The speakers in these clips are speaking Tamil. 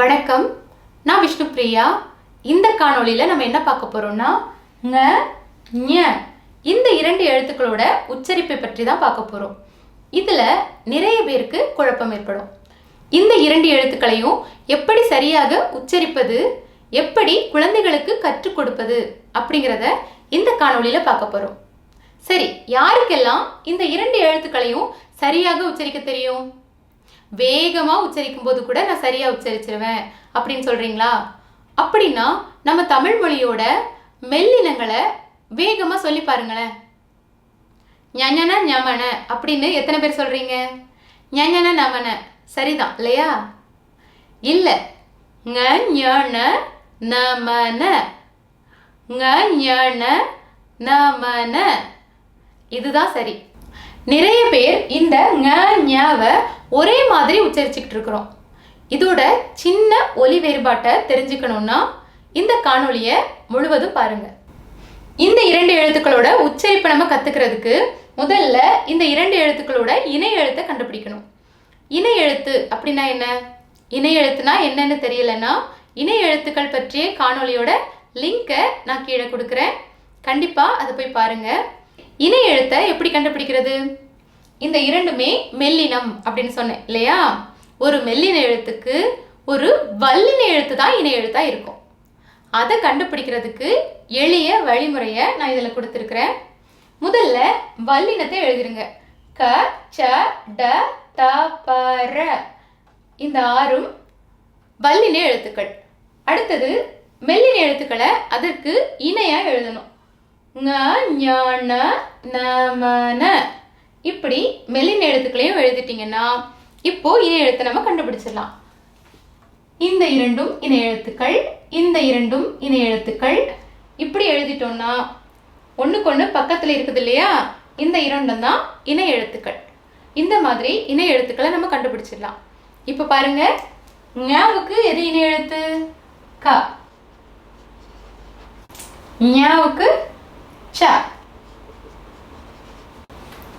வணக்கம். நான் விஷ்ணு பிரியா. இந்த காணொளியில் நம்ம என்ன பார்க்க போகிறோம்னா ங ஞ. இந்த இரண்டு எழுத்துக்களோட உச்சரிப்பை பற்றி தான் பார்க்க போகிறோம் இதில் நிறைய பேருக்கு குழப்பம் ஏற்படும். இந்த இரண்டு எழுத்துக்களையும் எப்படி சரியாக உச்சரிப்பது எப்படி குழந்தைகளுக்கு கற்றுக் கொடுப்பது அப்படிங்கிறத இந்த காணொளியில் பார்க்க போகிறோம் சரி யாருக்கெல்லாம் இந்த இரண்டு எழுத்துக்களையும் சரியாக உச்சரிக்க தெரியும்? வேகமாக உச்சரிக்கும் போது கூட நான் சரியாக உச்சரிச்சிருவேன். அப்படின்னு சொல்கிறீங்களா அப்படின்னா நம்ம தமிழ் மொழியோட மெல்லினங்களை வேகமாக சொல்லி பாருங்களேன். ஞஞன ஞமன அப்படின்னு எத்தனை பேர் சொல்கிறீங்க ஞான நமன சரிதான் இல்லையா? இல்லை. ங ஞன நமன ங ஞன நமன இதுதான் சரி. நிறைய பேர் இந்த ஞாவை ஒரே மாதிரி உச்சரிச்சுக்கிட்டு இருக்கிறோம். இதோட சின்ன ஒலி வேறுபாட்டை தெரிஞ்சுக்கணும்னா இந்த காணொலியை முழுவதும் பாருங்க. இந்த இரண்டு எழுத்துக்களோட உச்சரிப்பை நம்ம கத்துக்கிறதுக்கு முதல்ல இந்த இரண்டு எழுத்துக்களோட இணை எழுத்தை கண்டுபிடிக்கணும். இணை எழுத்து அப்படின்னா என்ன? இணை எழுத்துனா என்னன்னு தெரியலன்னா இணை எழுத்துக்கள் பற்றிய காணொளியோட லிங்கை நான் கீழே கொடுக்குறேன். கண்டிப்பாக அதை போய் பாருங்கள் இணை எழுத்தை எப்படி கண்டுபிடிக்கிறது? இந்த இரண்டுமே மெல்லினம் அப்படின்னு சொன்னேன் இல்லையா? ஒரு மெல்லின எழுத்துக்கு ஒரு வல்லின எழுத்து தான் இணை எழுத்தா இருக்கும். அதை கண்டுபிடிக்கிறதுக்கு எளிய வழிமுறையை நான் இதில் கொடுத்துருக்குறேன். முதல்ல வல்லினத்தை எழுதிருங்க. க ச ட த ப ர. இந்த ஆறும் வல்லின எழுத்துக்கள். அடுத்தது மெல்லின எழுத்துக்களை அதற்கு இணையாக எழுதணும். ங ஞான நமன இப்படி மெல்லின எழுத்துக்களையும் எழுதிட்டீங்கன்னா இப்போ இணை எழுத்தை நம்ம கண்டுபிடிச்சிடலாம். இந்த இரண்டும் இணை எழுத்துக்கள் இந்த இரண்டும் இணை எழுத்துக்கள். இப்படி எழுதிட்டோம்னா ஒன்றுக்கொன்று பக்கத்தில் இருக்குது இல்லையா? இந்த இரண்டும் தான் இணை எழுத்துக்கள். இந்த மாதிரி இணை எழுத்துக்களை நம்ம கண்டுபிடிச்சிடலாம். இப்போ பாருங்க ஞாவுக்கு எது இணை எழுத்து? க. ஞாவுக்கு ச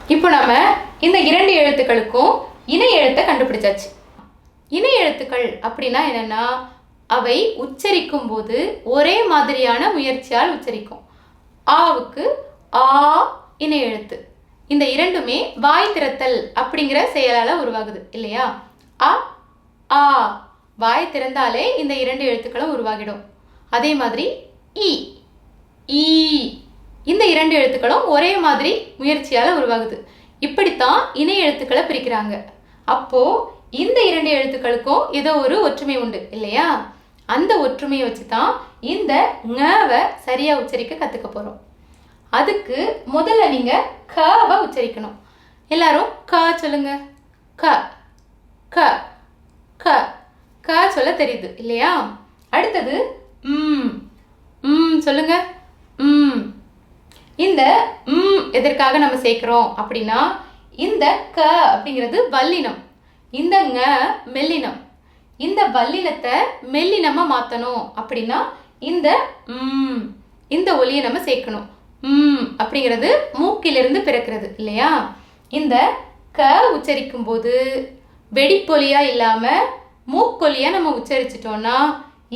இப்போ நம்ம இந்த இரண்டு எழுத்துக்களுக்கும் இணை எழுத்தை கண்டுபிடிச்சாச்சு. இணை எழுத்துக்கள் அப்படின்னா என்னென்னா அவை உச்சரிக்கும் போது ஒரே மாதிரியான முயற்சியால் உச்சரிக்கும். ஆவுக்கு ஆ இணை எழுத்து. இந்த இரண்டுமே வாய் திறத்தல் அப்படிங்கிற செயலால் உருவாகுது இல்லையா? அ ஆ. வாய் திறந்தாலே இந்த இரண்டு எழுத்துக்களும் உருவாகிடும். அதே மாதிரி இ ஈ. இந்த இரண்டு எழுத்துக்களும் ஒரே மாதிரி முயற்சியால் உருவாகுது. இப்படித்தான் இணை எழுத்துக்களை பிரிக்கிறாங்க. அப்போ இந்த இரண்டு எழுத்துக்களுக்கும் ஏதோ ஒரு ஒற்றுமை உண்டு இல்லையா? அந்த ஒற்றுமையை வச்சு தான் இந்த ஞவை சரியாக உச்சரிக்க கற்றுக்க போகிறோம் அதுக்கு முதல்ல நீங்கள் கவை உச்சரிக்கணும். எல்லாரும் க சொல்லுங்க. க க க க சொல்ல தெரியுது இல்லையா? அடுத்தது ம் ம் சொல்லுங்க. ம் இந்த ம் எதற்காக நம்ம சேர்க்குறோம் அப்படின்னா இந்த க அப்படிங்கிறது வல்லினம் இந்த ங மெல்லினம். இந்த வல்லினத்தை மெல்லினமாக மாற்றணும் அப்படின்னா இந்த ம் இந்த ஒலியை நம்ம சேர்க்கணும். ம் அப்படிங்கிறது மூக்கிலிருந்து பிறக்கிறது இல்லையா? இந்த க உச்சரிக்கும் போது வெடிப்பொலியாக இல்லாமல் மூக்கொலியாக நம்ம உச்சரிச்சிட்டோம்னா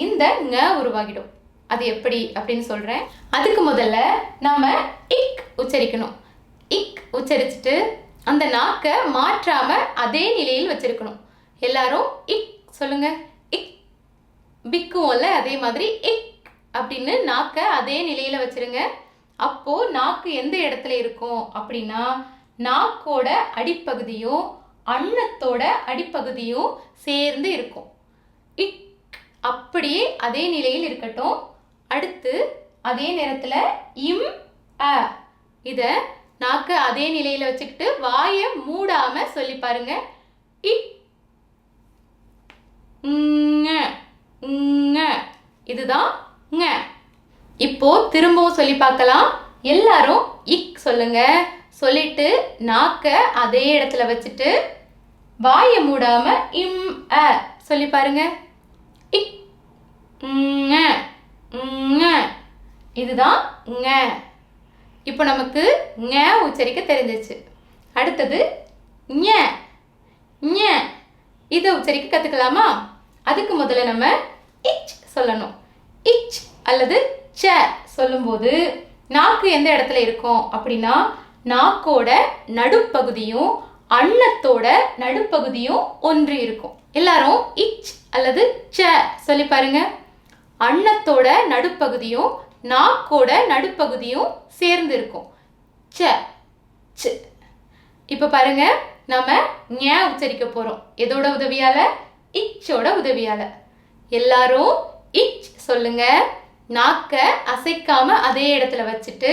இந்த ங உருவாகிடும். அது எப்படி அப்படின்னு சொல்கிறேன் அதுக்கு முதல்ல நாம் இக் உச்சரிக்கணும். இக் உச்சரிச்சுட்டு அந்த நாக்கை மாற்றாமல் அதே நிலையில் வச்சிருக்கணும். எல்லாரும் இக் சொல்லுங்க. இக் பிக்குவோம்ல அதே மாதிரி இக் அப்படின்னு நாக்கை அதே நிலையில் வச்சிருங்க. அப்போது நாக்கு எந்த இடத்துல இருக்கும் அப்படின்னா நாக்கோட அடிப்பகுதியும் அன்னத்தோட அடிப்பகுதியும் சேர்ந்து இருக்கும். இக் அப்படியே அதே நிலையில் இருக்கட்டும். அடுத்து அதே நேரத்தில் இம் அ. இதை நாக்கு அதே நிலையில் வச்சுக்கிட்டு வாயை மூடாமல் சொல்லி பாருங்க. இக் இதுதான் இப்போ திரும்பவும் சொல்லி பார்க்கலாம். எல்லாரும் இக் சொல்லுங்க. சொல்லிட்டு நாக்க அதே இடத்துல வச்சுட்டு வாயை மூடாம இம் அ சொல்லி பாருங்க. இக் ங, இதுதான் ங இப்போ நமக்கு ஞ உச்சரிக்க தெரிஞ்சிச்சு அடுத்தது ஞ. ஞ. இதை உச்சரிக்க கற்றுக்கலாமா அதுக்கு முதல்ல நம்ம இச் சொல்லணும். இச் அல்லது ச சொல்லும்போது நாக்கு எந்த இடத்துல இருக்கும்? அப்படின்னா நாக்கோட நடுப்பகுதியும் அன்னத்தோட நடுப்பகுதியும் ஒன்று இருக்கும். எல்லாரும் இச் அல்லது ச சொல்லி பாருங்க. அன்னத்தோட நடுப்பகுதியும் நாக்கோட நடுப்பகுதியும் சேர்ந்து இருக்கும் ச ச். இப்போ பாருங்க நம்ம ஞ உச்சரிக்க போறோம். எதோட உதவியால? இச்சோட உதவியால. எல்லாரும் இச் சொல்லுங்க. நாக்க அசைக்காம அதே இடத்துல வச்சுட்டு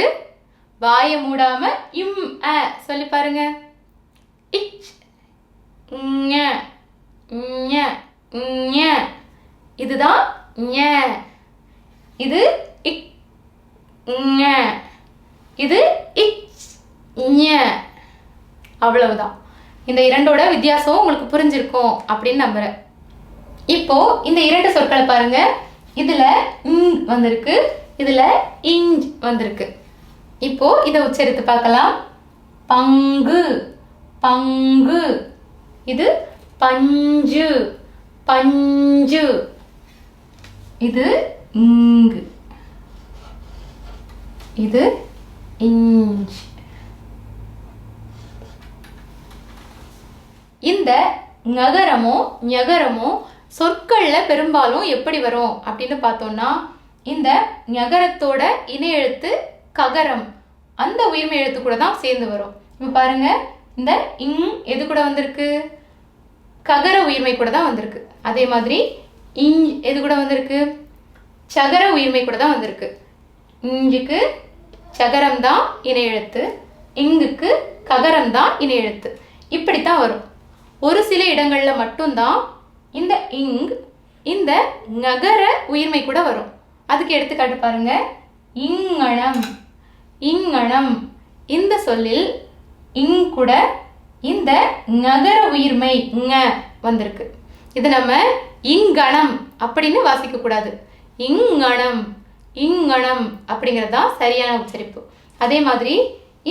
வாயை மூடாம இம் அ சொல்லி பாருங்க. இச் இதுதான் இது இக் இது இச் அவ்வளவுதான். இந்த இரண்டோட வித்தியாசம் உங்களுக்கு புரிஞ்சிருக்கும் அப்படின்னு நம்புறேன். இப்போ இந்த இரண்டு சொற்களை பாருங்க. இதுல இங் வந்திருக்கு இதுல இஞ்ச் வந்திருக்கு. இப்போ இதை உச்சரித்து பார்க்கலாம். பங்கு பங்கு. இது பஞ்சு பஞ்சு. இது இங்கு. இது இஞ்ச். இந்த நகரமோ ஞகரமோ சொற்களில் பெரும்பாலும் எப்படி வரும் அப்படின்னு பார்த்தோம்னா இந்த நகரத்தோட இணை எழுத்து ககரம். அந்த உயிர்மை எழுத்து கூட தான் சேர்ந்து வரும். இப்போ பாருங்க இந்த இங் எது கூட வந்திருக்கு? ககர உயிர்மை கூட தான் வந்திருக்கு. அதே மாதிரி இஞ் எது கூட வந்திருக்கு? சகர உயிர்மை கூட தான் வந்திருக்கு. இஞ்சுக்கு சகரம் தான் இணை எழுத்து. இங்குக்கு ககரம் தான் இணை எழுத்து. இப்படித்தான் வரும். ஒரு சில இடங்களில் மட்டும்தான் இந்த இங் இந்த நகர உயிர்மை கூட வரும். அதுக்கு எடுத்துக்காட்டு பாருங்க. இங்கணம் இங்கணம் இந்த சொல்லில் இங் கூட இந்த நகர உயிர்மை ங வந்திருக்கு. இது நம்ம இங்கணம் அப்படின்னு வாசிக்க கூடாது. இங்கணம் இங்கணம் அப்படிங்கிறது தான் சரியான உச்சரிப்பு. அதே மாதிரி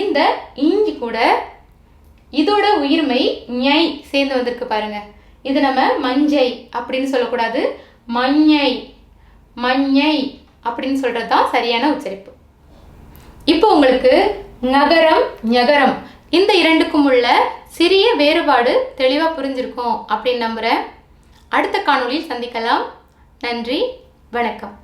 இந்த இஞ்சி கூட இதோட உயிர்மை ஞை சேர்ந்து வந்திருக்கு பாருங்க. இது நம்ம மஞ்சை அப்படின்னு சொல்லக்கூடாது. மஞ்சை மஞ்சை அப்படின்னு சொல்றது தான் சரியான உச்சரிப்பு. இப்போ உங்களுக்கு நகரம் ஞகரம். இந்த இரண்டுக்கும் உள்ள சிறிய வேறுபாடு தெளிவாக புரிஞ்சிருக்கும் அப்படின்னு நம்புகிறேன் அடுத்த காணொளியில் சந்திக்கலாம். நன்றி வணக்கம்.